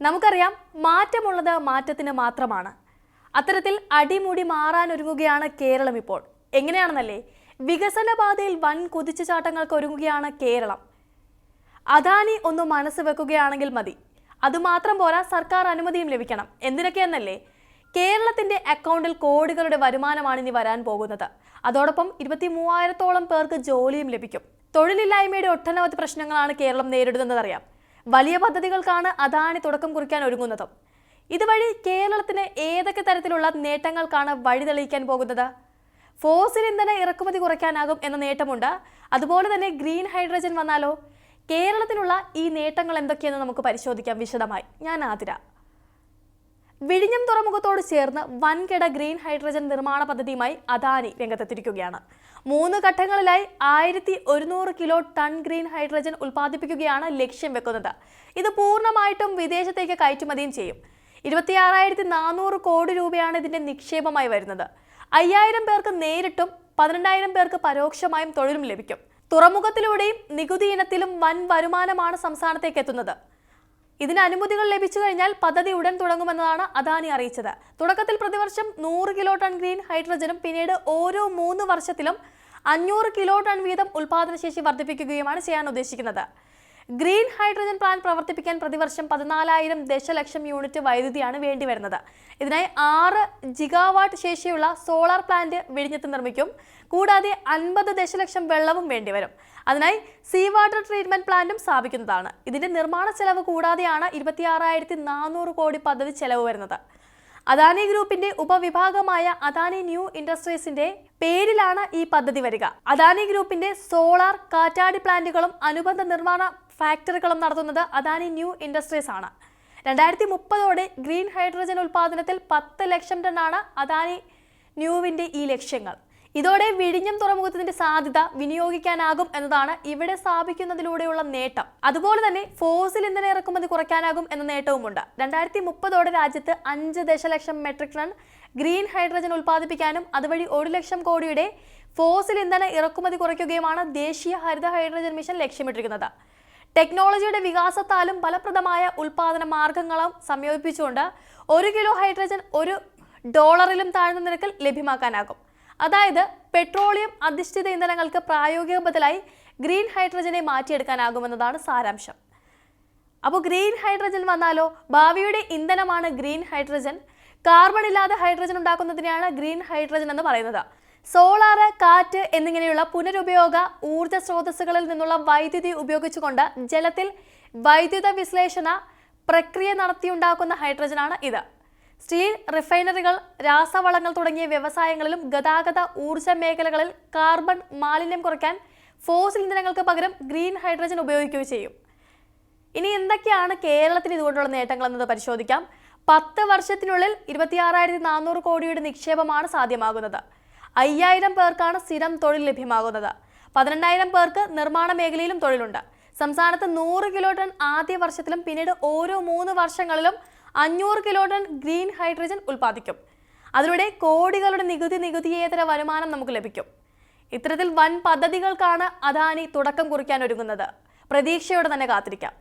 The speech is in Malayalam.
നമുക്കറിയാം മാറ്റമുള്ളത് മാറ്റത്തിന് മാത്രമാണ്. അത്തരത്തിൽ അടിമുടി മാറാനൊരുങ്ങുകയാണ് കേരളം ഇപ്പോൾ. എങ്ങനെയാണെന്നല്ലേ? വികസന പാതയിൽ വൻ കുതിച്ചുചാട്ടങ്ങൾക്ക് ഒരുങ്ങുകയാണ് കേരളം. അദാനി ഒന്ന് മനസ്സ് വെക്കുകയാണെങ്കിൽ മതി. അതുമാത്രം പോരാ സർക്കാർ അനുമതിയും ലഭിക്കണം. എന്തിനൊക്കെയെന്നല്ലേ കേരളത്തിന്റെ അക്കൗണ്ടിൽ കോടികളുടെ വരുമാനമാണ് ഇനി വരാൻ പോകുന്നത്. അതോടൊപ്പം ഇരുപത്തി മൂവായിരത്തോളം പേർക്ക് ജോലിയും ലഭിക്കും. തൊഴിലില്ലായ്മയുടെ ഒട്ടനവധി പ്രശ്നങ്ങളാണ് കേരളം നേരിടുന്നതെന്നറിയാം വലിയ പദ്ധതികൾക്കാണ് അദാനി തുടക്കം കുറിക്കാൻ ഒരുങ്ങുന്നത്. ഇതുവഴി കേരളത്തിന് ഏതൊക്കെ തരത്തിലുള്ള നേട്ടങ്ങൾക്കാണ് വഴി തെളിയിക്കാൻ പോകുന്നത്? ഫോസിൽ ഇന്ധന ഇറക്കുമതി കുറയ്ക്കാനാകും എന്ന നേട്ടമുണ്ട്. അതുപോലെ തന്നെ ഗ്രീൻ ഹൈഡ്രജൻ വന്നാലോ? കേരളത്തിനുള്ള ഈ നേട്ടങ്ങൾ എന്തൊക്കെയെന്ന് നമുക്ക് പരിശോധിക്കാം വിശദമായി. ഞാൻ ആതിര. വിഴിഞ്ഞം തുറമുഖത്തോട് ചേർന്ന് വൻകിട ഗ്രീൻ ഹൈഡ്രജൻ നിർമ്മാണ പദ്ധതിയുമായി അദാനി രംഗത്തെത്തിയിരിക്കുകയാണ്. മൂന്ന് ഘട്ടങ്ങളിലായി ആയിരത്തി ഒരുന്നൂറ് കിലോ ടൺ ഗ്രീൻ ഹൈഡ്രജൻ ഉൽപ്പാദിപ്പിക്കുകയാണ് ലക്ഷ്യം വെക്കുന്നത്. ഇത് പൂർണമായിട്ടും വിദേശത്തേക്ക് കയറ്റുമതിയും ചെയ്യും. ഇരുപത്തിയാറായിരത്തി നാനൂറ് കോടി രൂപയാണ് ഇതിന്റെ നിക്ഷേപമായി വരുന്നത്. അയ്യായിരം പേർക്ക് നേരിട്ടും പന്ത്രണ്ടായിരം പേർക്ക് പരോക്ഷമായും തൊഴിലും ലഭിക്കും. തുറമുഖത്തിലൂടെയും നികുതി ഇനത്തിലും വൻ വരുമാനമാണ് സംസ്ഥാനത്തേക്ക് എത്തുന്നത്. ഇതിന് അനുമതികൾ ലഭിച്ചു കഴിഞ്ഞാൽ പദ്ധതി ഉടൻ തുടങ്ങുമെന്നതാണ് അദാനി അറിയിച്ചത്. തുടക്കത്തിൽ പ്രതിവർഷം നൂറ് കിലോ ടൺ ഗ്രീൻ ഹൈഡ്രജനും പിന്നീട് ഓരോ മൂന്ന് വർഷത്തിലും അഞ്ഞൂറ് കിലോ ടൺ വീതം ഉൽപാദനശേഷി വർദ്ധിപ്പിക്കുകയുമാണ് ചെയ്യാൻ ഉദ്ദേശിക്കുന്നത്. ഗ്രീൻ ഹൈഡ്രജൻ പ്ലാന്റ് പ്രവർത്തിപ്പിക്കാൻ പ്രതിവർഷം പതിനാലായിരം ദശലക്ഷം യൂണിറ്റ് വൈദ്യുതിയാണ് വേണ്ടിവരുന്നത്. ഇതിനായി ആറ് ജിഗാവാട്ട് ശേഷിയുള്ള സോളാർ പ്ലാന്റ് വിഴിഞ്ഞത്ത് നിർമ്മിക്കും. കൂടാതെ അൻപത് ദശലക്ഷം വെള്ളവും വേണ്ടിവരും. അതിനായി സീ വാട്ടർ ട്രീറ്റ്മെന്റ് പ്ലാന്റും സ്ഥാപിക്കുന്നതാണ്. ഇതിന്റെ നിർമ്മാണ ചെലവ് കൂടാതെയാണ് ഇരുപത്തിയാറായിരത്തി നാനൂറ് കോടി പദ്ധതി ചെലവ് വരുന്നത്. അദാനി ഗ്രൂപ്പിന്റെ ഉപവിഭാഗമായ അദാനി ന്യൂ ഇൻഡസ്ട്രീസിന്റെ പേരിലാണ് ഈ പദ്ധതി വരിക. അദാനി ഗ്രൂപ്പിന്റെ സോളാർ കാറ്റാടി പ്ലാന്റുകളും അനുബന്ധ നിർമ്മാണ ഫാക്ടറികളും നടത്തുന്നത് അദാനി ന്യൂ ഇൻഡസ്ട്രീസ് ആണ്. രണ്ടായിരത്തി മുപ്പതോടെ ഗ്രീൻ ഹൈഡ്രജൻ ഉൽപ്പാദനത്തിൽ പത്ത് ലക്ഷം ടണ്ണാണ് അദാനി ന്യൂവിന്റെ ഈ ലക്ഷ്യങ്ങൾ. ഇതോടെ വിഴിഞ്ഞം തുറമുഖത്തിന്റെ സാധ്യത വിനിയോഗിക്കാനാകും എന്നതാണ് ഇവിടെ സ്ഥാപിക്കുന്നതിലൂടെയുള്ള നേട്ടം. അതുപോലെ തന്നെ ഫോസിൽ ഇന്ധന ഇറക്കുമതി കുറയ്ക്കാനാകും എന്ന നേട്ടവുമുണ്ട്. രണ്ടായിരത്തി മുപ്പതോടെ രാജ്യത്ത് അഞ്ച് ദശലക്ഷം മെട്രിക് ടൺ ഗ്രീൻ ഹൈഡ്രജൻ ഉൽപ്പാദിപ്പിക്കാനും അതുവഴി ഒരു ലക്ഷം കോടിയുടെ ഫോസിൽ ഇന്ധന ഇറക്കുമതി കുറയ്ക്കുകയുമാണ് ദേശീയ ഹരിത ഹൈഡ്രജൻ മിഷൻ ലക്ഷ്യമിട്ടിരിക്കുന്നത്. ടെക്നോളജിയുടെ വികാസത്താലും ഫലപ്രദമായ ഉൽപാദന മാർഗങ്ങളും സംയോജിപ്പിച്ചുകൊണ്ട് ഒരു കിലോ ഹൈഡ്രജൻ ഒരു ഡോളറിലും താഴ്ന്ന നിരക്കിൽ ലഭ്യമാക്കാനാകും. അതായത് പെട്രോളിയം അധിഷ്ഠിത ഇന്ധനങ്ങൾക്ക് പ്രായോഗിക ബദലായി ഗ്രീൻ ഹൈഡ്രജനെ മാറ്റിയെടുക്കാനാകുമെന്നതാണ് സാരാംശം. അപ്പോൾ ഗ്രീൻ ഹൈഡ്രജൻ വന്നാലോ? ഭാവിയുടെ ഇന്ധനമാണ് ഗ്രീൻ ഹൈഡ്രജൻ. കാർബൺ ഇല്ലാതെ ഹൈഡ്രജൻ ഉണ്ടാക്കുന്നതിനെയാണ് ഗ്രീൻ ഹൈഡ്രജൻ എന്ന് പറയുന്നത്. സോളാർ കാറ്റ് എന്നിങ്ങനെയുള്ള പുനരുപയോഗ ഊർജ സ്രോതസ്സുകളിൽ നിന്നുള്ള വൈദ്യുതി ഉപയോഗിച്ചുകൊണ്ട് ജലത്തിൽ വൈദ്യുത വിശ്ലേഷണ പ്രക്രിയ നടത്തിയുണ്ടാക്കുന്ന ഹൈഡ്രജനാണ് ഇത്. സ്റ്റീൽ റിഫൈനറികൾ രാസവളങ്ങൾ തുടങ്ങിയ വ്യവസായങ്ങളിലും ഗതാഗത ഊർജ മേഖലകളിൽ കാർബൺ മാലിന്യം കുറയ്ക്കാൻ ഫോസിൽ ഇന്ധനങ്ങൾക്ക് പകരം ഗ്രീൻ ഹൈഡ്രജൻ ഉപയോഗിക്കുകയും ചെയ്യും. ഇനി എന്തൊക്കെയാണ് കേരളത്തിന് ഇതുകൊണ്ടുള്ള നേട്ടങ്ങൾ എന്നത് പരിശോധിക്കാം. പത്ത് വർഷത്തിനുള്ളിൽ ഇരുപത്തിയാറായിരത്തി നാനൂറ് കോടിയുടെ നിക്ഷേപമാണ് സാധ്യമാകുന്നത്. അയ്യായിരം പേർക്കാണ് സ്ഥിരം തൊഴിൽ ലഭ്യമാകുന്നത്. പതിനെണ്ണായിരം പേർക്ക് നിർമ്മാണ മേഖലയിലും തൊഴിലുണ്ട്. സംസ്ഥാനത്ത് നൂറ് കിലോ ടൺ ആദ്യ വർഷത്തിലും പിന്നീട് ഓരോ മൂന്ന് വർഷങ്ങളിലും അഞ്ഞൂറ് കിലോ ടൺ ഗ്രീൻ ഹൈഡ്രജൻ ഉൽപ്പാദിക്കും. അതിലൂടെ കോടികളുടെ നികുതി നികുതിയേതര വരുമാനം നമുക്ക് ലഭിക്കും. ഇത്തരത്തിൽ വൻ പദ്ധതികൾക്കാണ് അദാനി തുടക്കം കുറിക്കാൻ ഒരുങ്ങുന്നത്. പ്രതീക്ഷയോടെ തന്നെ കാത്തിരിക്കാം.